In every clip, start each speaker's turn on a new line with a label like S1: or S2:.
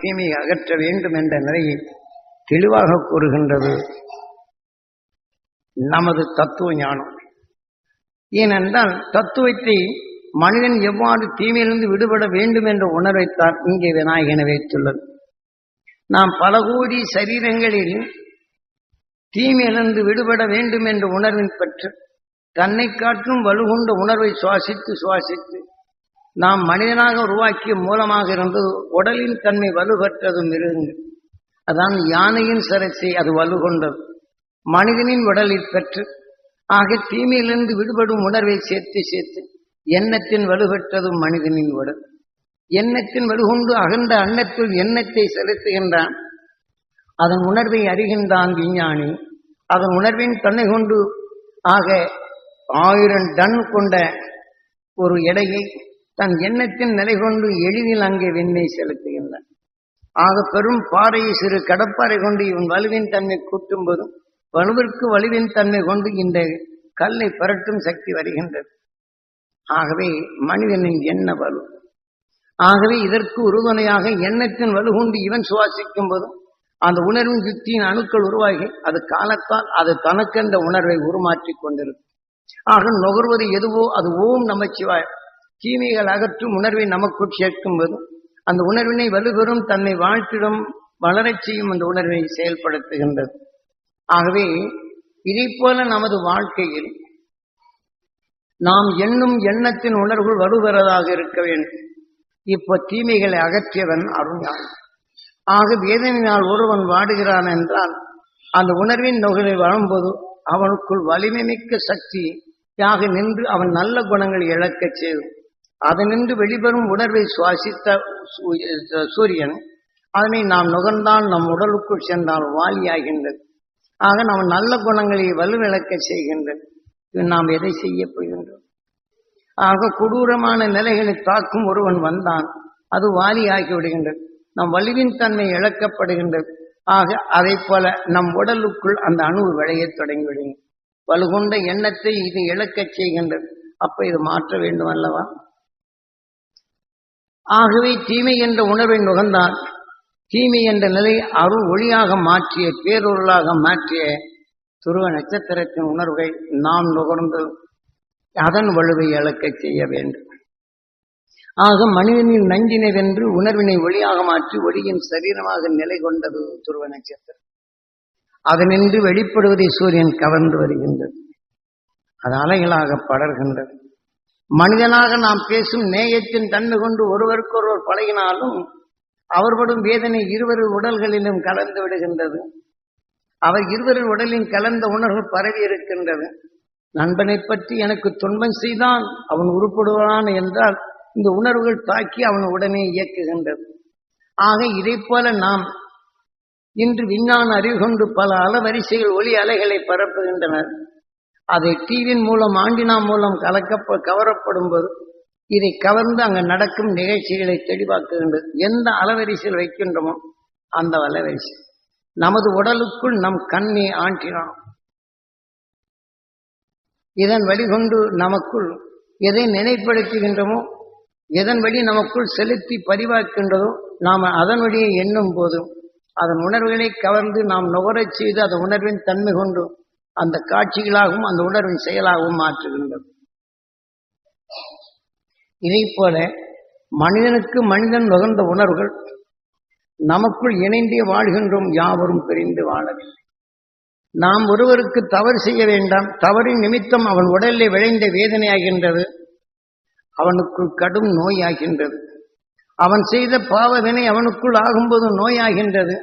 S1: தீமையை அகற்ற வேண்டும் என்ற நிலையை தெளிவாக கூறுகின்றது. நமது தத்துவ ஞானம். ஏனென்றால் தத்துவத்தை மனிதன் எவ்வாறு தீமையிலிருந்து விடுபட வேண்டும் என்ற உணர்வைத்தான் இங்கே விநாயகனை வைத்துள்ளது. நாம் பல கோடி சரீரங்களில் தீமையிலிருந்து விடுபட வேண்டும் என்ற உணர்வின் பெற்று தன்னை காட்டும் வலுகுண்ட உணர்வை சுவாசித்து சுவாசித்து நாம் மனிதனாக உருவாக்கிய மூலமாக இருந்தது உடலின் தன்மை வலுப்பெற்றது மிருகங்கள் அதான் யானையின் சரசை அது வலுகொண்டது. மனிதனின் உடலில் பெற்று ஆக தீமையிலிருந்து விடுபடும் உணர்வை சேர்த்து சேர்த்து எண்ணத்தின் வலுப்பெற்றதும் மனிதனின் உடல். எண்ணத்தின் வலுகொண்டு அகன்ற அன்னத்தில் எண்ணத்தை செலுத்துகின்றான். அதன் உணர்வை அறிகின்றான் விஞ்ஞானி. அதன் உணர்வின் தன்னை கொண்டு ஆக ஆயிரம் டன் கொண்ட ஒரு எடையை தன் எண்ணத்தின் நிலை கொண்டு எளிதில் அங்கே விண்ணை செலுத்துகின்றான் ஆக பெரும் பாறையை சிறு கடப்பாறை கொண்டு இவன் வலுவின் தன்மை கூட்டும் போதும் வலுவிற்கு வலுவின் தன்மை கொண்டு இந்த கல்லை பரட்டும் சக்தி வருகின்றது. ஆகவே மனிதனின் எண்ண வலு. ஆகவே இதற்கு உறுதுணையாக எண்ணத்தின் வலு கொண்டு இவன் சுவாசிக்கும் போதும் அந்த உணர்வின் யுக்தியின் அணுக்கள் உருவாகி அது காலத்தால் அது தனக்கென்ற உணர்வை உருமாற்றிக் கொண்டிருக்கும். ஆக நுகர்வது எதுவோ அது ஓம் நமச்சிவாய் தீமைகள் அகற்றும் உணர்வை நமக்குள் சேர்க்கும் போது அந்த உணர்வினை வலுபெறும் தன்னை வாழ்த்திடம் வளரச் செய்யும் அந்த உணர்வை செயல்படுத்துகின்றது. ஆகவே இதை போல நமது வாழ்க்கையில் நாம் எண்ணும் எண்ணத்தின் உணர்வுகள் வலுபெறதாக இருக்க வேண்டும். இப்போ தீமைகளை அகற்றியவன் அருஞான் ஆக வேதனையினால் ஒருவன் வாடுகிறான் என்றால் அந்த உணர்வின் நுகரை வரும்போது அவனுக்குள் வலிமை மிக்க சக்தி யாக நின்று அவன் நல்ல குணங்களை இழக்கச் செய்யும். அதனின்று வெளிவரும் உணர்வை சுவாசித்த சூரியன் அதனை நாம் நுகர்ந்தால் நம் உடலுக்குள் சென்றால் வாலியாகின்றது. ஆக நாம் நல்ல குணங்களை வலுவிழக்க செய்கின்றது. நாம் எதை செய்ய போகின்றோம்? ஆக கொடூரமான நிலைகளை தாக்கும் ஒருவன் வந்தான் அது வாலியாகி விடுகின்றது. நம் வலுவின் தன்மை இழக்கப்படுகின்றது. ஆக அதை போல நம் உடலுக்குள் அந்த அணு விளையத் தொடங்கிவிடுங்க வலுகொண்ட எண்ணத்தை இது இழக்கச் செய்கின்றது. அப்ப இது மாற்ற வேண்டும் அல்லவா? ஆகவே தீமை என்ற உணர்வை நுகர்ந்தான் தீமை என்ற நிலை அருள் ஒளியாக மாற்றிய பேரொருளாக மாற்றிய துருவ நட்சத்திரத்தின் உணர்வை நாம் நுகர்ந்து அதன் வலுவை இழக்கச் செய்ய வேண்டும். ஆக மனிதனின் நஞ்சினை வென்று உணர்வினை ஒளியாக மாற்றி ஒளியின் சரீரமாக நிலை கொண்டது துருவ நட்சத்திரம். அதனின்று வெளிப்படுவதை சூரியன் கவர்ந்து வருகின்றது. அது அலைகளாக படர்கின்றது. மனிதனாக நாம் பேசும் நேயத்தின் தன்மை கொண்டு ஒருவருக்கொருவர் பழகினாலும் அவர்படும் வேதனை இருவரு உடல்களிலும் கலந்து விடுகின்றது. அவர் இருவரு உடலின் கலந்த உணர்வு பரவி இருக்கின்றது. நண்பனை பற்றி எனக்கு துன்பம் செய்தான் அவன் உருப்படுவான் என்றால் இந்த உணர்வுகள் தாக்கி அவன் உடனே இயக்குகின்றது. ஆக இதை போல நாம் இன்று விஞ்ஞான அறிவு கொண்டு பல அலவரிசைகள் ஒளி அலைகளை பரப்புகின்றனர். அதை டிவியின் மூலம் ஆண்டினா மூலம் கலக்க கவரப்படும் போது இதை கவர்ந்து அங்கு நடக்கும் நிகழ்ச்சிகளை தெளிவாக்குகின்றது எந்த அலவரிசையில் வைக்கின்றோமோ அந்த அலவரிசை நமது உடலுக்குள் நம் கண்ணை ஆண்டினோம் இதன் வழிகொண்டு நமக்குள் எதை நினைப்படுத்துகின்றோமோ எதன் வழி நமக்குள் செலுத்தி பதிவாக்கின்றதோ நாம் அதன் வழியை எண்ணும் போதும் அதன் உணர்வுகளை கவர்ந்து நாம் நுகரச் செய்து அதன் உணர்வின் தன்மை கொண்டு அந்த காட்சிகளாகவும் அந்த உணர்வின் செயலாகவும் மாற்றுகின்றது. இதை போல மனிதனுக்கு மனிதன் நுகர்ந்த உணர்வுகள் நமக்குள் இணைந்தே வாழ்கின்றோம் யாவரும் பிரிந்து வாழவில்லை. நாம் ஒருவருக்கு தவறு செய்ய வேண்டாம் தவறின் நிமித்தம் அவன் உடலில் விளைந்த வேதனையாகின்றது அவனுக்குள் கடும் நோயாகின்றது. அவன் செய்த பாவவினை அவனுக்குள் ஆகும்போது நோயாகின்றது.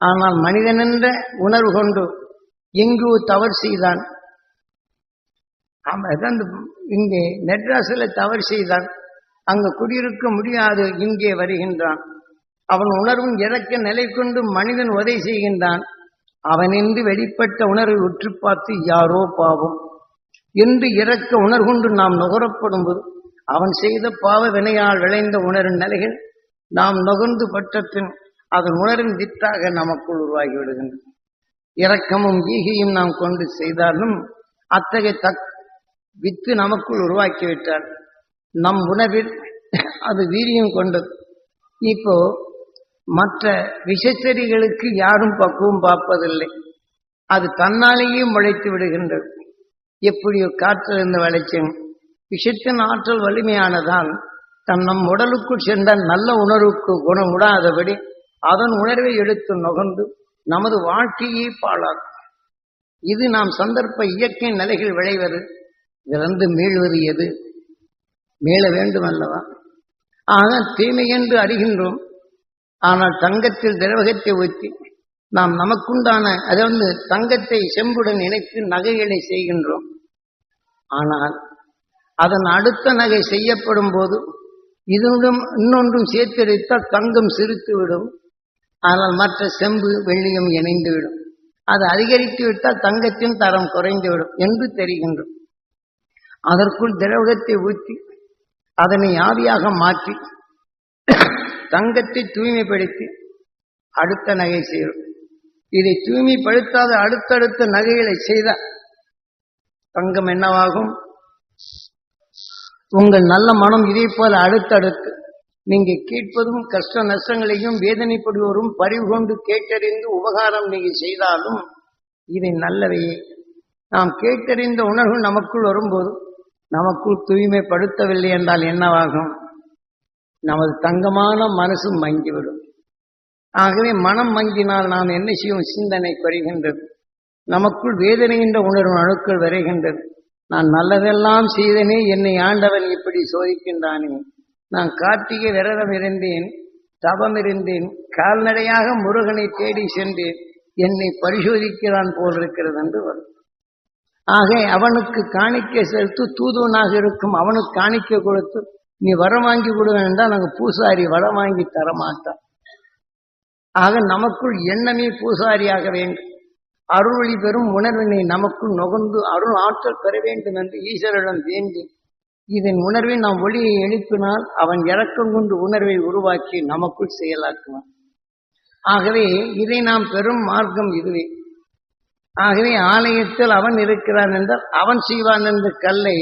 S1: ஆனால் மனிதன் என்ற உணர்வு கொண்டு எங்கோ தவறு செய்தான். அவன் இங்கே மெட்ராஸில் தவறு செய்தான். அங்கு குடியிருக்க முடியாது இங்கே வருகின்றான். அவன் உணர்வும் இறக்க நிலை கொண்டு மனிதன் உதவி செய்கின்றான். அவனின்று வெளிப்பட்ட உணர்வை உற்று பார்த்து யாரோ பாவம். என்று இறக்க உணர்கொண்டு நாம் நுகரப்படும் போது அவன் செய்த பாவ வினையால் விளைந்த உணரின் நிலைகள் நாம் நுகர்ந்து பட்டத்தின் அதன் உணரின் வித்தாக நமக்குள் உருவாகி விடுகின்றன. இரக்கமும் ஈகையும் நாம் கொண்டு செய்தாலும் அத்தகைய தக் வித்து நமக்குள் உருவாக்கிவிட்டால் நம் உணவில் அது வீரியம் கொண்டது. இப்போ மற்ற விஷச்செடிகளுக்கு யாரும் பக்குவம் பார்ப்பதில்லை. அது தன்னாலேயே முளைத்து விடுகின்றது. எப்படியோ காற்றிலிருந்து விளைச்சம் விஷத்தின் ஆற்றல் வலிமையானதால் தன் நம் உடலுக்குள் சென்ற நல்ல உணர்வுக்கு குணமுடாதபடி அதன் உணர்வை எடுத்து நுகர்ந்து நமது வாழ்க்கையே பாழாக்கும் இது நாம் சந்தர்ப்ப இயற்கை நிலைகள் விளைவது. இதிலிருந்து மீள்வது எது மீள வேண்டும் அல்லவா? ஆனால் தீமை என்று அறிகின்றோம். ஆனால் தங்கத்தில் திரவகத்தை ஊற்றி நாம் நமக்குண்டான அதாவது தங்கத்தை செம்புடன் இணைத்து நகைகளை செய்கின்றோம். ஆனால் அதன் அடுத்த நகை செய்யப்படும் போது இதனுடன் இன்னொன்றும் சேர்த்தெடுத்தால் தங்கம் சிரித்துவிடும். ஆனால் மற்ற செம்பு வெள்ளியும் இணைந்துவிடும். அது அதிகரித்து விட்டால் தங்கத்தின் தரம் குறைந்துவிடும் என்று தெரிகின்றோம் அதற்குள் திரவகத்தை ஊற்றி அதனை ஆவியாக மாற்றி தங்கத்தை தூய்மைப்படுத்தி அடுத்த நகை செய்யும் இதை தூய்மைப்படுத்தாத அடுத்தடுத்த நகைகளை செய்த தங்கம் என்னவாகும்? உங்கள் நல்ல மனம் இதே போல அடுத்தடுத்து நீங்க கேட்பதும் கஷ்ட நஷ்டங்களையும் வேதனைப்படுவோரும் பறிவு கொண்டு கேட்டறிந்து உபகாரம் நீங்க செய்தாலும் இதை நல்லவையே. நாம் கேட்டறிந்த உணர்வு நமக்குள் வரும்போது நமக்குள் தூய்மைப்படுத்தவில்லை என்றால் என்னவாகும்? நமது தங்கமான மனசு மங்கிவிடும். ஆகவே மனம் மங்கினால் நாம் என்ன செய்யும்? சிந்தனை குறைகின்றது. நமக்குள் வேதனைகின்ற உணர்வு அணுக்கள் வருகின்றது. நான் நல்லதெல்லாம் செய்தனே என்னை ஆண்டவன் இப்படி சோதிக்கின்றானே. நான் கார்த்திகை விரதம் இருந்தேன் தபம் இருந்தேன் கால்நடையாக முருகனை தேடி சென்று என்னை பரிசோதிக்கிறான் போல் இருக்கிறது என்று வரும். ஆக அவனுக்கு காணிக்க செலுத்து தூதுவனாக இருக்கும் அவனுக்கு காணிக்க கொடுத்து நீ வரம் வாங்கி கொடுவேன் நாங்கள் பூசாரி வரம் வாங்கி தரமாட்டான் ஆக நமக்குள் எண்ணமே பூசாரியாக வேண்டும். அருள்வழி பெறும் உணர்வினை நமக்குள் நுகர்ந்து அருள் ஆற்றல் பெற வேண்டும் என்று ஈஸ்வரிடம் வேண்டி இதன் உணர்வை நாம் ஒளியை எழுப்பினால் அவன் இறக்கம் கொண்டு உணர்வை உருவாக்கி நமக்குள் செயலாக்குவான். ஆகவே இதை நாம் பெறும் மார்க்கம் இதுவே. ஆகவே ஆலயத்தில் அவன் இருக்கிறான் என்றால் அவன் செய்வான் என்ற கல்லை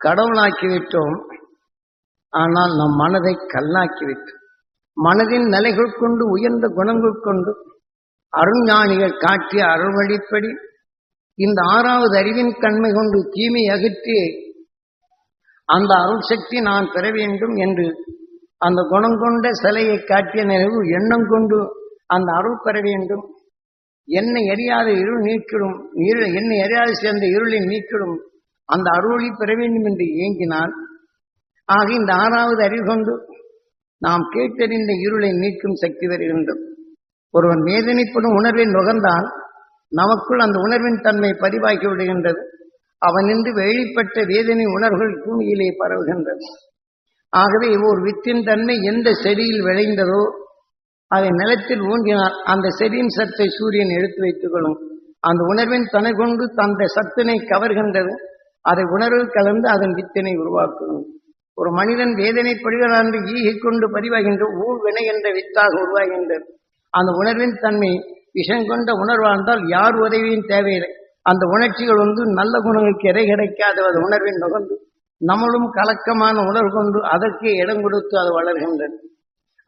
S1: கடவுளாக்கிவிட்டோம். ஆனால் நம் மனதை கல்லாக்கிவிட்டோம். மனதின் நிலைகள் கொண்டு உயர்ந்த குணங்கள் கொண்டு அருஞானிகள் காட்டிய அருள்வழிப்படி இந்த ஆறாவது அறிவின் கண்மை கொண்டு தீமை அகற்றி அந்த அருள் சக்தி நான் பெற வேண்டும் என்று அந்த குணம் கொண்ட சிலையை காட்டிய நினைவு எண்ணம் கொண்டு அந்த அருள் பெற வேண்டும். என்னை எரியாத இருள் நீக்கிடும் இருள் என்னை எரியாது சேர்ந்த இருளை நீக்கிடும் அந்த அருளை பெற வேண்டும் என்று ஏங்கினால் ஆக இந்த ஆறாவது அறிவு கொண்டு நாம் கேட்டறிந்த இருளை நீக்கும் சக்தி வருகின்றது ஒருவன் வேதனைப்படும் உணர்வை நுகர்ந்தால் நமக்குள் அந்த உணர்வின் தன்மை பதிவாகி விடுகின்றது. அவனின்று வெளிப்பட்ட வேதனை உணர்வுகள் பூமியிலே பரவுகின்றது ஆகவே ஒரு வித்தின் தன்மை எந்த செடியில் விளைந்ததோ அதை நிலத்தில் ஊன்றினால் அந்த செடியின் சத்தை சூரியன் எடுத்து வைத்துக் கொள்ளும் அந்த உணர்வின் தனை கொண்டு தந்த சத்தினை கவர்கின்றது. அதை உணர்வு கலந்து அதன் வித்தினை உருவாக்கும் ஒரு மனிதன் வேதனைப்படுகிறான் என்று ஈகை கொண்டு பதிவாகின்ற ஊழ் வினை என்ற வித்தாக உருவாகின்றது. அந்த உணர்வின் தன்மை விஷம் கொண்ட உணர்வாழ்ந்தால் யார் உதவியும் தேவையில்லை. அந்த உணர்ச்சிகள் வந்து நல்ல குணங்களுக்கு இறை கிடைக்காத அது உணர்வின் நுகர்ந்து நம்மளும் கலக்கமான உணர்வு கொண்டு அதற்கே இடம் கொடுத்து அது வளர்கின்றது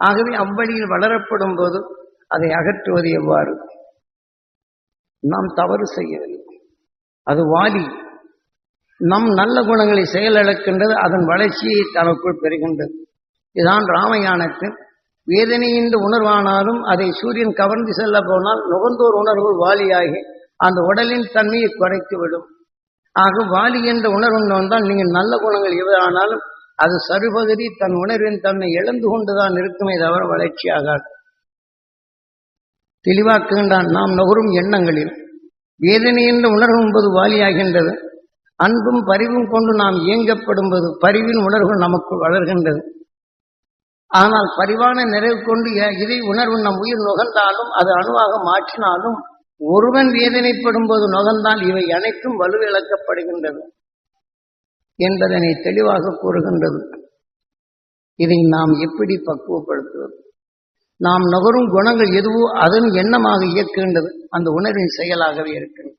S1: ஆகவே அவ்வழியில் வளரப்படும் போது அதை அகற்றுவது எவ்வாறு? நாம் தவறு செய்யவில்லை. அது வாடி நம் நல்ல குணங்களை செயலிழக்கின்றது அதன் வளர்ச்சியை தனக்குள் பெறுகின்றது. இதுதான் ராமயானத்தில் வேதனையின் உணர்வானாலும் அதை சூரியன் கவர்ந்து செல்ல போனால் நுகர்ந்தோர் உணர்வு வாலியாகி அந்த உடலின் தன்மையை குறைத்து விடும். ஆக வாலி என்ற உணர்வு வந்தால் நீங்கள் நல்ல குணங்கள் எவ்வளானாலும் அது சருபகுதி தன் உணர்வின் தன்னை இழந்து கொண்டுதான் இருக்குமே தவிர வளர்ச்சியாகாது தெளிவாக்குகின்றான் நாம் நுகரும் எண்ணங்களில். வேதனை என்ற உணர்வு என்பது வாலியாகின்றது. அன்பும் பரிவும் கொண்டு நாம் இயங்கப்படும்போது பரிவின் உணர்வு நமக்கு வளர்கின்றது. ஆனால் பரிவான நிறைவு கொண்டு இதை உணர்வு நம் உயிர் நுகர்ந்தாலும் அது அணுவாக மாற்றினாலும் ஒருவன் வேதனைப்படும் போது நுகர்ந்தால் இவை அனைத்தும் வலுவிழக்கப்படுகின்றது என்பதனை தெளிவாக கூறுகின்றது. இதை நாம் எப்படி பக்குவப்படுத்துவது? நாம் நுகரும் குணங்கள் எதுவோ அதன் எண்ணமாக இயக்குகின்றது. அந்த உணர்வின் செயலாகவே இருக்கின்றது.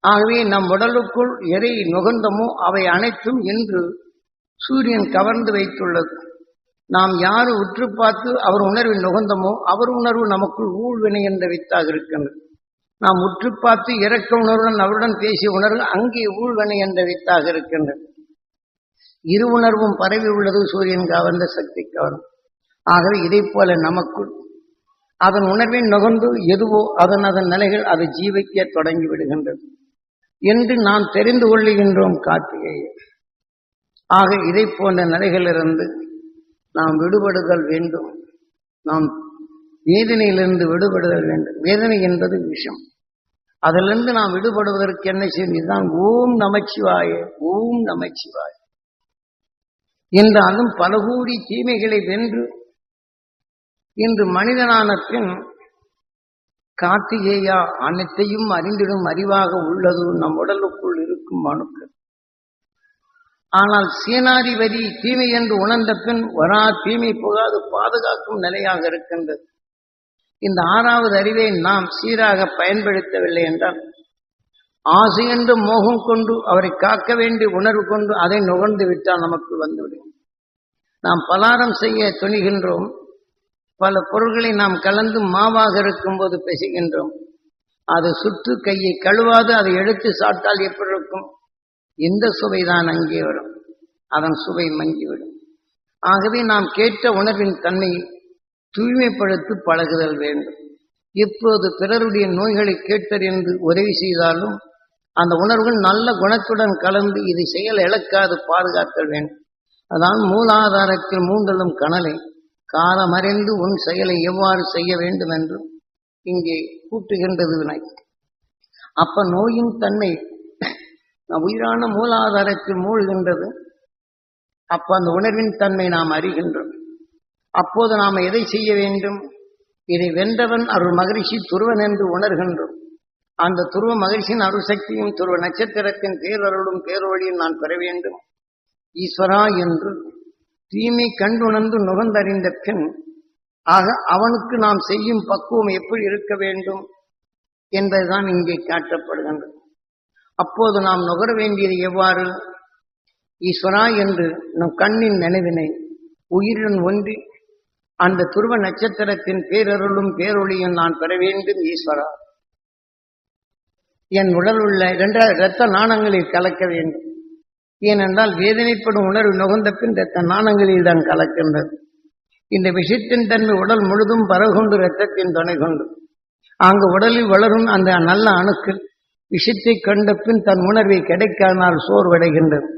S1: ஆகவே நம் உடலுக்குள் எதை நுகர்ந்தமோ அவை அனைத்தும் இன்று சூரியன் கவர்ந்து வைத்துள்ளது. நாம் யாரு உற்று பார்த்து அவர் உணர்வில் நுகர்ந்தமோ அவர் உணர்வு நமக்குள் ஊழ்வினை என்ற வித்தாக இருக்கின்றது. நாம் உற்று பார்த்து இறக்க உணர்வுடன் அவருடன் பேசிய உணர்வு அங்கே ஊழ்வனை என்ற வித்தாக இருக்கின்றது. இரு உணர்வும் பரவி உள்ளது சூரியன் கவர்ந்த சக்தி கவர்ந்து. ஆகவே இதை போல நமக்குள் அதன் உணர்வின் நுகர்ந்து எதுவோ அதன் அதன் நிலைகள் அது ஜீவிக்க தொடங்கி விடுகின்றது. என்று நாம் தெரிந்து கொள்ளுகின்றோம் கார்த்திகேய. ஆக இதை போன்ற நிலைகளிலிருந்து நாம் விடுபடுதல் வேண்டும். நாம் வேதனையிலிருந்து விடுபடுதல் வேண்டும். வேதனை என்பது விஷம். அதிலிருந்து நாம் விடுபடுவதற்கு என்ன செய்யும்? இதுதான் ஓம் நமச்சிவாய ஓம் நமச்சிவாய. என்றாலும் பல கூடி தீமைகளை வென்று இன்று மனிதனான பின் கார்த்திகேயா அனைத்தையும் அறிந்திடும் அறிவாக உள்ளது. நம் உடலுக்குள் இருக்கும் அணுக்கள் ஆனால் சீனாதிபதி தீமை என்று உணர்ந்த பின் வரா தீமை புகாது பாதுகாக்கும் நிலையாக இருக்கின்றது. இந்த ஆறாவது அறிவை நாம் சீராக பயன்படுத்தவில்லை என்றால் ஆசை என்று மோகம் கொண்டு அவரை காக்க வேண்டிய உணர்வு கொண்டு அதை நுகர்ந்து விட்டால் நமக்கு வந்துவிடும். நாம் பலாரம் செய்ய துணிகின்றோம். பல பொருள்களை நாம் கலந்து மாவாக இருக்கும்போது பேசுகின்றோம். அது சுற்று கையை கழுவாது அதை எடுத்து சாப்பிட்டால் எப்படி இருக்கும்? இந்த சுவைதான் அங்கே வரும். அதன் சுவை மங்கிவிடும். ஆகவே நாம் கேட்ட உணர்வின் தன்மையை தூய்மைப்படுத்தி பழகுதல் வேண்டும். இப்போது பிறருடைய நோய்களை கேட்டறிந்து உதவி செய்தாலும் அந்த உணர்வுகள் நல்ல குணத்துடன் கலந்து இதை செயல் இழக்காது பாதுகாத்தல் வேண்டும். அதான் மூலாதாரத்தில் மூண்டலும் கனலை காலமறிந்து உன் செயலை எவ்வாறு செய்ய வேண்டும் என்றும் இங்கே கூட்டுகின்றது வினை. அப்ப நோயின் தன்மை உயிரான மூலாதாரத்தில் மூழ்கின்றது. அப்ப அந்த உணர்வின் தன்மை நாம் அறிகின்றோம். அப்போது நாம் எதை செய்ய வேண்டும்? இதை வென்றவன் அருள் மகிழ்ச்சி துருவன் என்று உணர்கின்றோம். அந்த துருவ மகிழ்ச்சியின் அருள் சக்தியும் துருவ நட்சத்திரத்தின் பேரருளும் பேரொழியும் நான் பெற வேண்டும். ஈஸ்வரா என்று தீமை கண்டுணர்ந்து நுகர்ந்தறிந்த பின் ஆக அவனுக்கு நாம் செய்யும் பக்குவம் எப்படி இருக்க வேண்டும் என்பதுதான் இங்கே காட்டப்படுகின்றது. அப்போது நாம் நுகர வேண்டியது எவ்வாறு? ஈஸ்வரா என்று நம் கண்ணின் நினைவினை உயிருடன் ஒன்றி அந்த துருவ நட்சத்திரத்தின் பேரருளும் பேரொளியும் நான் பெற வேண்டும் ஈஸ்வரா என் உடல் உள்ள இரண்ட இரத்த நாணங்களில் கலக்க வேண்டும் ஏனென்றால் வேதனைப்படும் உணர்வு நுகர்ந்த பின் இரத்த நாணங்களில் தான் கலக்கின்றது இந்த விஷயத்தின் தன்மை உடல் முழுதும் பரவுகொண்டு இரத்தத்தின் துணை கொண்டு அங்கு உடலில் வளரும் அந்த நல்ல அணுக்கள் விஷத்தை கண்ட பின் தன் உணர்வை கிடைக்காதனால் சோர்வடைகின்றது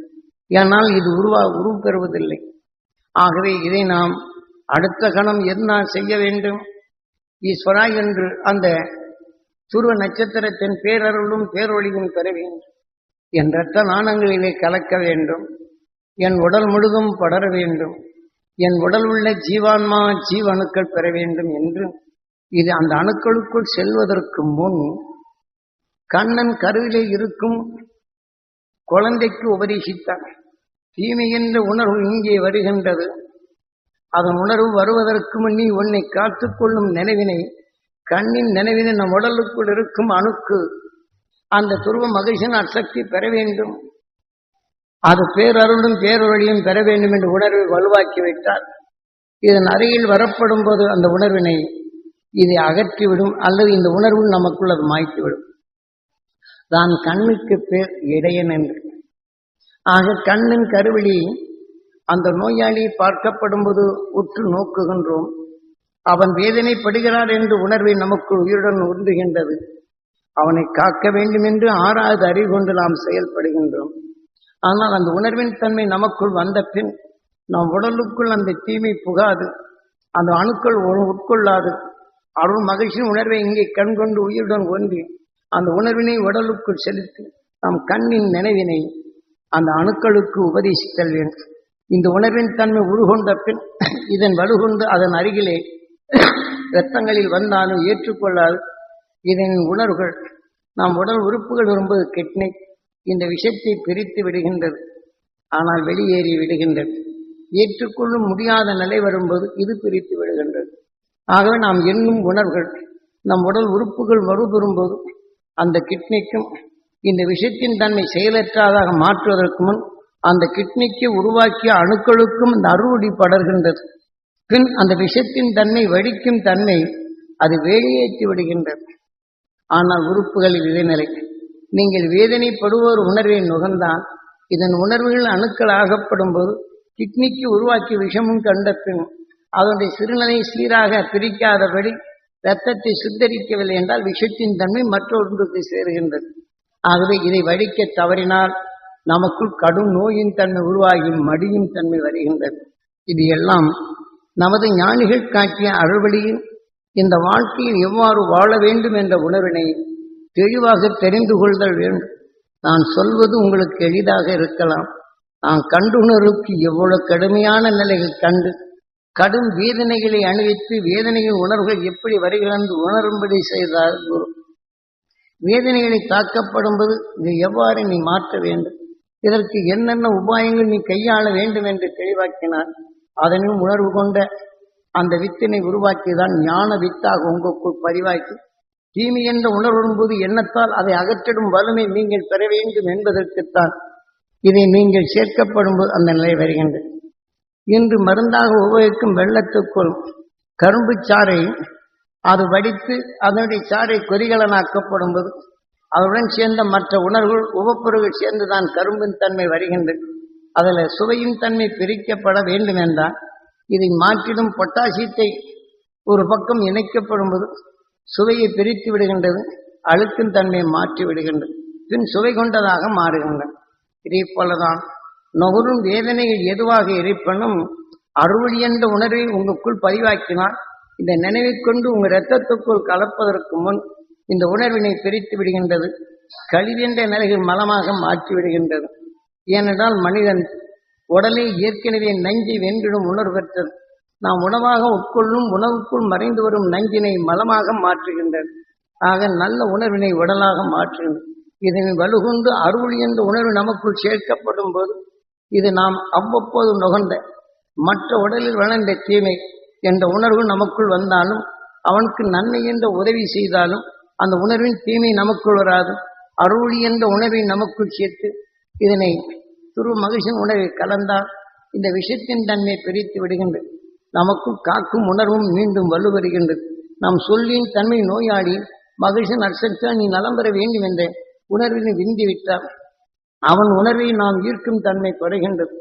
S1: ஏனால் இது உருவா உருவ பெறுவதில்லை ஆகவே இதை நாம் அடுத்த கணம் என்ன செய்ய வேண்டும்? ஈஸ்வரா என்று அந்த துருவ நட்சத்திரத்தின் பேரருளும் பேரொழியும் பெற வேண்டும் என்ற நாணங்களிலே கலக்க வேண்டும். என் உடல் முழுதும் படர வேண்டும். என் உடல் உள்ள ஜீவான்மா ஜீவணுக்கள் பெற வேண்டும் என்று இது அந்த அணுக்களுக்குள் செல்வதற்கு முன் கண்ணன் கருவிலே இருக்கும் குழந்தைக்கு உபதேசித்தான் தீமை என்ற உணர்வு இங்கே வருகின்றது. அதன் உணர்வு வருவதற்கு முன் நீ உன்னை காத்துக்கொள்ளும் நினைவினை கண்ணின் நினைவினை நம் உடலுக்குள் இருக்கும் அணுக்கு அந்த துருவ மகிழ்ச்சியின் அசக்தி பெற வேண்டும். அது பேரருளும் பேரொழியும் பெற வேண்டும் என்று உணர்வை வலுவாக்கி வைத்தார். இதன் அருகில் வரப்படும் போது அந்த உணர்வினை இதை அகற்றிவிடும் அல்லது இந்த உணர்வு நமக்குள் அது மாய்த்துவிடும். தான் கண்ணுக்கு பேர் இடையன் என்று. ஆக கண்ணின் கருவிழி அந்த நோயாளி பார்க்கப்படும்போது உற்று நோக்குகின்றோம். அவன் வேதனைப்படுகிறார் என்று உணர்வை நமக்கு உயிருடன் உந்துகின்றது அவனை காக்க வேண்டும் என்று ஆறாவது அறிகொண்டு நாம் செயல்படுகின்றோம். ஆனால் அந்த உணர்வின் தன்மை நமக்குள் வந்த பின் நம் உடலுக்குள் அந்த தீமை புகாது. அந்த அணுக்கள் உட்கொள்ளாது. அருள் மகிழ்ச்சியின் உணர்வை இங்கே கண்கொண்டு உயிருடன் ஒன்றி அந்த உணர்வினை உடலுக்குள் செலுத்தி நம் கண்ணின் நினைவினை அந்த அணுக்களுக்கு உபதேசித்தல் வேண்டும். இந்த உணவின் தன்மை உருகொண்ட பின் இதன் வலுகொண்டு அதன் அருகிலே இரத்தங்களில் வந்தாலும் ஏற்றுக்கொள்ளாது. இதன் உணர்வுகள் நாம் உடல் உறுப்புகள் வரும்போது கிட்னி இந்த விஷத்தை பிரித்து விடுகின்றது. ஆனால் வெளியேறி விடுகின்றது. ஏற்றுக்கொள்ளும் முடியாத நிலை வரும்போது இது பிரித்து விடுகின்றது. ஆகவே நாம் எண்ணும் உணர்வுகள் நம் உடல் உறுப்புகள் மறுபெறும்போது அந்த கிட்னிக்கும் இந்த விஷயத்தின் தன்மை செயலற்றாதாக மாற்றுவதற்கு முன் அந்த கிட்னிக்கு உருவாக்கிய அணுக்களுக்கும் இந்த அறுவடை படர்கின்றது. பின் அந்த விஷத்தின் தன்மை வடிக்கும் தன்மை அது வெளியேற்றி விடுகின்றது. ஆனால் உறுப்புகளில் இடைநிலை நீங்கள் வேதனைப்படுவோர் உணர்வை நுகர்ந்தால் இதன் உணர்வுகள் அணுக்கள் ஆகப்படும் போது கிட்னிக்கு உருவாக்கிய விஷமும் கண்ட பின் அதனுடைய சிறுநிலை சீராக பிரிக்காதபடி இரத்தத்தை சுத்தரிக்கவில்லை என்றால் விஷத்தின் தன்மை மற்றொன்றுக்கு சேருகின்றது. ஆகவே இதை வடிக்க தவறினால் நமக்குள் கடும் நோயின் தன்மை உருவாகி மடியும் தன்மை வருகின்றது. இது எல்லாம் நமது ஞானிகள் காட்டிய அறுவழியில் இந்த வாழ்க்கையில் எவ்வாறு வாழ வேண்டும் என்ற உணர்வினை தெளிவாக தெரிந்து கொள்தல் வேண்டும். நான் சொல்வது உங்களுக்கு எளிதாக இருக்கலாம். நான் கண்டுணர்வுக்கு எவ்வளவு கடுமையான நிலைகள் கண்டு கடும் வேதனைகளை அணிவித்து வேதனையின் உணர்வுகள் எப்படி வருகிறது உணரும்படி செய்தார் குரு வேதனைகளை தாக்கப்படும்போது இதை எவ்வாறு நீ மாற்ற வேண்டும்? இதற்கு என்னென்ன உபாயங்கள் நீ கையாள வேண்டும் என்று தெளிவாக்கினார். அதனையும் உணர்வு கொண்ட அந்த வித்தினை உருவாக்கிதான் ஞான வித்தாக உங்களுக்குள் பதிவாக்கி தீமை என்ற உணர்வும் போது எண்ணத்தால் அதை அகற்றிடும் வலிமை நீங்கள் பெற வேண்டும் என்பதற்குத்தான் இதை நீங்கள் சேர்க்கப்படும் போது அந்த நிலை வருகின்றது. இன்று மருந்தாக உபயோகிக்கும் வெள்ளத்துக்குள் கரும்பு சாறை அது வடித்து அதனுடைய சாறை கொதிகலனாக்கப்படும் போது அவருடன் சேர்ந்த மற்ற உணர்வுகள் உவப்பொருள் சேர்ந்துதான் கரும்பின் தன்மை வருகின்றது அதில் சுவையின் தன்மை பிரிக்கப்பட வேண்டும் என்றால் இதை மாற்றிடும் பொட்டாசியத்தை ஒரு பக்கம் இணைக்கப்படும் போது சுவையை பிரித்து விடுகின்றது அழுக்கின் தன்மையை மாற்றி விடுகின்றது பின் சுவை கொண்டதாக மாறுகின்றன இதே போலதான் நுகரும் வேதனைகள் எதுவாக இருப்பினும் அருள் என்ற உணர்வை உங்களுக்குள் பதிவாக்கினால் இந்த நினைவை கொண்டு உங்கள் இரத்தத்துக்குள் கலப்பதற்கு முன் இந்த உணர்வினை பிரித்து விடுகின்றது. கழிவென்ற நிலைகள் மலமாக மாற்றி விடுகின்றது. ஏனென்றால் மனிதன் உடலை ஏற்கனவே நஞ்சை வென்றிடும் உணர்வு பெற்றது. நாம் உணவாக உட்கொள்ளும் உணவுக்குள் மறைந்து வரும் நஞ்சினை மலமாக மாற்றுகின்றது. ஆக நல்ல உணர்வினை உடலாக மாற்றுகின்றது இதனை வலுகுண்டு அருள் என்ற உணர்வு நமக்குள் சேர்க்கப்படும் போது இது நாம் அவ்வப்போது நுகர்ந்த மற்ற உடலில் வளர்ந்த தீமை என்ற உணர்வு நமக்குள் வந்தாலும் அவனுக்கு நன்மை என்ற உதவி செய்தாலும் அந்த உணர்வின் தீமை நமக்குள் வராது அருள் என்ற உணர்வை நமக்குள் சேர்த்து இதனை துரு மகிழ்ச்சியின் உணர்வை கலந்தால் இந்த விஷயத்தின் தன்மை பிரித்து விடுகின்றது. நமக்குள் காக்கும் உணர்வும் மீண்டும் வலுவருகின்றது. நாம் சொல்லின் தன்மை நோயாளி மகிழ்ச்சியின் நட்சத்திரம் நீ நலம் பெற வேண்டும் என்ற உணர்வினை விந்தி விட்டார் அவன் உணர்வை நாம் ஈர்க்கும் தன்மை குறைகின்றது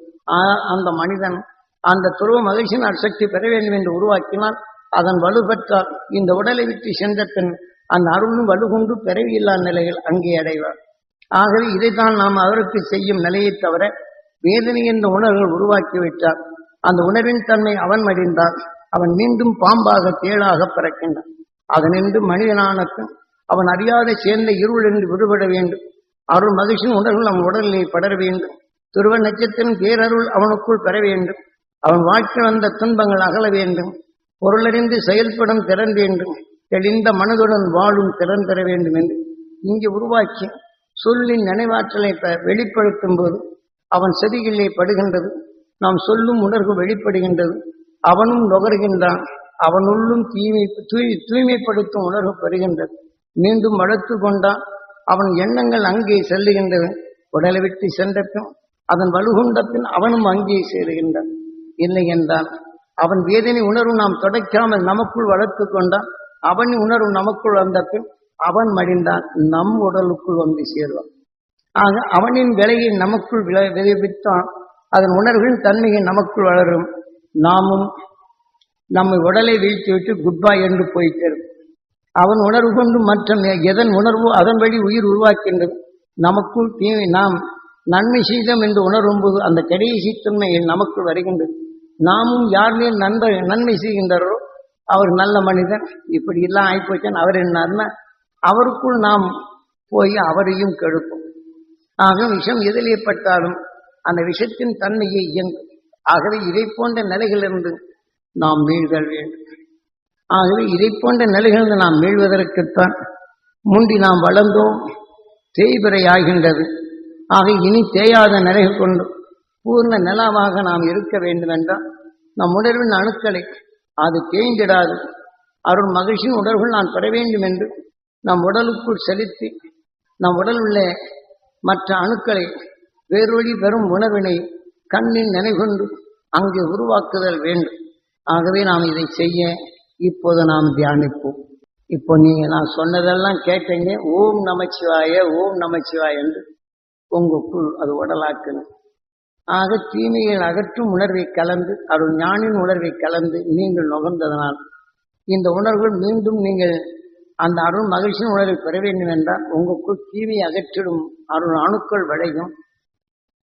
S1: அந்த மனிதன் அந்த துருவ மகிழ்ச்சியின் அசக்தி பெற வேண்டும் என்று உருவாக்கினால் அதன் வலுப்பெற்றால் இந்த உடலை விட்டு சென்ற பின் அந்த அருளும் வலுகொண்டு பிறவியில்லா நிலையில் அங்கே அடைவார். ஆகவே இதைத்தான் நாம் அவருக்கு செய்யும் நிலையை தவிர வேதனை என்ற உணர்வுகள் உருவாக்கிவிட்டார். அந்த உணர்வின் தன்மை அவன் மடிந்தான் அவன் மீண்டும் பாம்பாக தேளாக பிறக்கின்றான். அதனின்று மனிதனானக்கும் அவன் அறியாத சேர்ந்த இருள் என்று விடுபட வேண்டும். அருள் மகிழ்ச்சியின் உணர்வு நம் உடலிலே படர வேண்டும். துருவ நட்சத்திரம் பேரருள் அவனுக்குள் பெற வேண்டும். அவன் வாழ்க்கை வந்த துன்பங்கள் அகல வேண்டும். பொருளறிந்து செயல்படும் திறன் வேண்டும். தெளிந்த மனதுடன் வாழும் திறன் பெற வேண்டும் என்று இங்கே உருவாக்கி சொல்லின் நினைவாற்றலை வெளிப்படுத்தும் போது அவன் செதிகளிலே படுகின்றது. நாம் சொல்லும் உணர்வு வெளிப்படுகின்றது. அவனும் நுகர்கின்றான். அவனுள்ளும் தூய்மை தூய் தூய்மைப்படுத்தும் உணர்வு பெறுகின்றது. மீண்டும் வளர்த்து கொண்டான். அவன் எண்ணங்கள் அங்கே செல்லுகின்றது உடலை விட்டு சென்ற பின் அதன் வலுகுண்ட பின் அவனும் அங்கே சேருகின்றான். இல்லை என்றால் அவன் வேதனை உணர்வு நாம் தொடக்காமல் நமக்குள் வளர்த்து கொண்டான். அவன் உணர்வு நமக்குள் வந்த பின் அவன் மடிந்தான் நம் உடலுக்குள் வந்து சேருவான். ஆக அவனின் விலையை நமக்குள் விளை- விளைவித்தான். அதன் உணர்வின் தன்மையை நமக்குள் வளரும். நாமும் நம்ம உடலை வீழ்த்திவிட்டு குட் பை என்று போய்த்தரும் அவன் உணர்வு கொண்டு மற்ற எதன் உணர்வோ அதன் வழி உயிர் உருவாக்கின்றது. நமக்குள் தீமை நாம் நன்மை செய்தோம் என்று உணரும் போது அந்த கடைசி தன்மை நமக்குள் வருகின்றது. நாமும் யார் மேல் நண்பர் நன்மை செய்கின்றாரோ அவர் நல்ல மனிதன் இப்படி எல்லாம் ஆயிப்போச்சேன் அவர் என்னார்னா அவருக்குள் நாம் போய் அவரையும் கெடுப்போம். ஆக விஷம் எதிலே பட்டாலும் அந்த விஷத்தின் தன்மையை இயங்கும் ஆகவே இதை போன்ற நிலைகளிலிருந்து நாம் மீழ்தல் வேண்டும். ஆகவே இதை போன்ற நிலைகளிலிருந்து நாம் மீள்வதற்குத்தான் முந்தி நாம் வளர்ந்தோம் தேய்பிறை ஆகின்றது. ஆக இனி தேயாத நிலைகள் கொண்டு பூர்ண நிலாவாக நாம் இருக்க வேண்டும் என்றால் நம் உணர்வின் அணுக்களை அது தேய்ந்திடாது. அருள் மகிழ்ச்சியின் உடல்கள் நான் பெற வேண்டும் என்று நம் உடலுக்குள் செலுத்தி நம் உடல் உள்ள மற்ற அணுக்களை வேறொழி பெறும் உணர்வினை கண்ணின் நினைகொண்டு அங்கே உருவாக்குதல் வேண்டும். ஆகவே நாம் இதை செய்ய இப்போது நாம் தியானிப்போம். இப்போ நீங்க நான் சொன்னதெல்லாம் கேட்டீங்க ஓம் நமச்சிவாய ஓம் நமச்சிவாய் என்று உங்களுக்குள் அது உடலாக்கணும் ஆக தீமையில் அகற்றும் உணர்வை கலந்து அருள் ஞானின் உணர்வை கலந்து நீங்கள் நுகர்ந்ததனால் இந்த உணர்வுகள் மீண்டும் நீங்கள் அந்த அருள் மகிழ்ச்சியின் உணர்வை பெற வேண்டும் என்றால் உங்களுக்குள் தீமையை அகற்றிடும் அருள் அணுக்கள் விளையும்.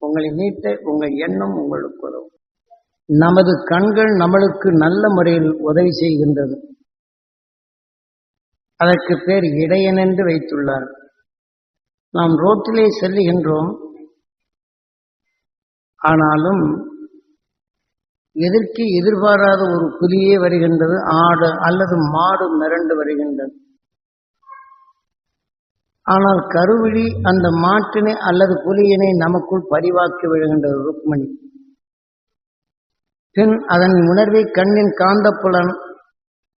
S1: உங்களை மீட்ட உங்கள் எண்ணம் உங்களுக்கு உதவும். நமது கண்கள் நம்மளுக்கு நல்ல முறையில் உதவி செய்கின்றது. அதற்கு பேர் இடையன் என்று வைத்துள்ளார் நாம் ரோட்டிலே செல்லுகின்றோம். ஆனாலும் எதற்கு எதிர்பாராத ஒரு புலியே வருகின்றது? ஆடு அல்லது மாடு மிரண்டு வருகின்றது. ஆனால் கருவிழி அந்த மாட்டினை அல்லது புலியினை நமக்குள் பதிவாக்கி விழுகின்றது ருக்மணி. பின் அதன் உணர்வை கண்ணின் காந்தப்புலன்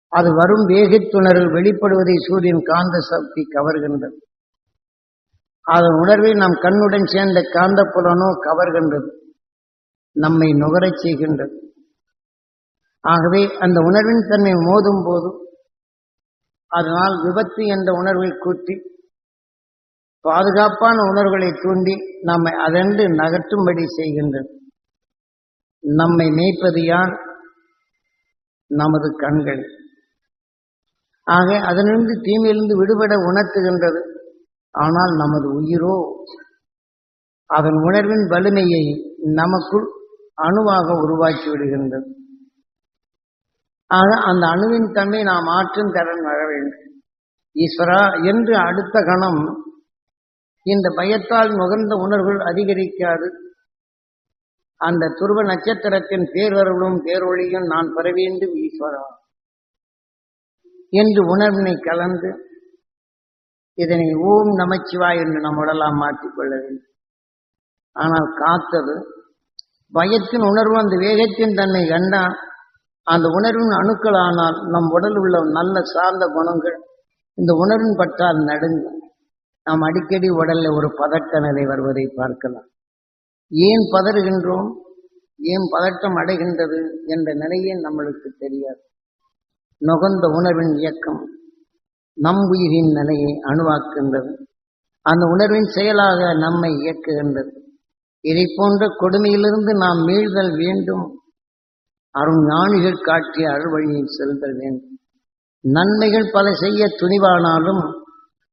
S1: அது வரும் வேகத்துணரில் வெளிப்படுவதை சூரியன் காந்த சக்தி கவர்கின்றது. அதன் உணர்வை நம் கண்ணுடன் சேர்ந்த காந்தப்புலனோ கவர்கின்றது. நம்மை நுகரச் செய்கின்றது. ஆகவே அந்த உணர்வின் தன்மை மோதும் போது அதனால் விபத்து என்ற உணர்வை கூட்டி பாதுகாப்பான உணர்வுகளை தூண்டி நம்மை அதென்று நகர்த்தும்படி செய்கின்றது. நம்மை மேய்ப்பது யார்? நமது கண்கள். ஆக அதனிருந்து தீமையிலிருந்து விடுபட உணர்த்துகின்றது. ஆனால் நமது உயிரோ அதன் உணர்வின் வலிமையை நமக்குள் அணுவாக உருவாக்கி விடுகின்றது. ஆக அந்த அணுவின் தன்மை நாம் ஆற்றும் திறன் வர வேண்டும். ஈஸ்வரா என்று அடுத்த கணம் இந்த பயத்தால் நுகர்ந்த உணர்வுகள் அதிகரிக்காது. அந்த துருவ நட்சத்திரத்தின் பேரருளும் பேரொழியும் நான் பெற வேண்டும் ஈஸ்வரா. என்று உணர்வினை கலந்து இதனை ஓம் நமச்சிவாய் என்று நம் உடலாம் மாற்றிக்கொள்ள வேண்டும். ஆனால் காத்தது பயத்தின் உணர்வு அந்த வேகத்தின் தன்னை கண்டால் அந்த உணர்வின் அணுக்கள் ஆனால் நம் உடல் உள்ள நல்ல சார்ந்த குணங்கள் இந்த உணர்வின் பற்றால் நடுங்கும் நாம் அடிக்கடி உடல்ல ஒரு பதட்ட நிலை வருவதை பார்க்கலாம். ஏன் பதறுகின்றோம்? ஏன் பதட்டம் அடைகின்றது என்ற நிலையே நம்மளுக்கு தெரியாது. நுகர்ந்த உணர்வின் இயக்கம் நம் உயிரின் நிலையை அணுவாக்குகின்றது. அந்த உணர்வின் செயலாக நம்மை இயக்குகின்றது. இதை போன்ற கொடுமையிலிருந்து நாம் மீழ்தல் வேண்டும். அருண் ஞானிகள் காட்டிய அருள்வழியில் செல்தல் வேண்டும். நன்மைகள் பல செய்ய துணிவானாலும்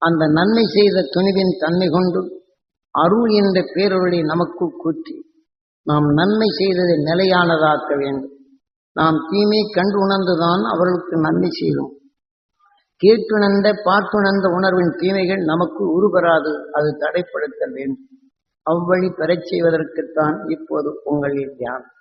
S1: அந்த நன்மை செய்த துணிவின் தன்மை கொண்டு அருள் என்ற பேரொருளை நமக்கு கூற்றி நாம் நன்மை செய்ததை நிலையானதாக்க வேண்டும். நாம் தீமை கண்டு உணர்ந்துதான் அவர்களுக்கு நன்மை செய்தோம். கேட்டுணர்ந்த பார்த்துணர்ந்த உணர்வின் தீமைகள் நமக்கு உருபெறாது. அது தடைப்படுத்த வேண்டும். அவ்வழி பெறச் செய்வதற்குத்தான் இப்போது உங்களின் தியானம்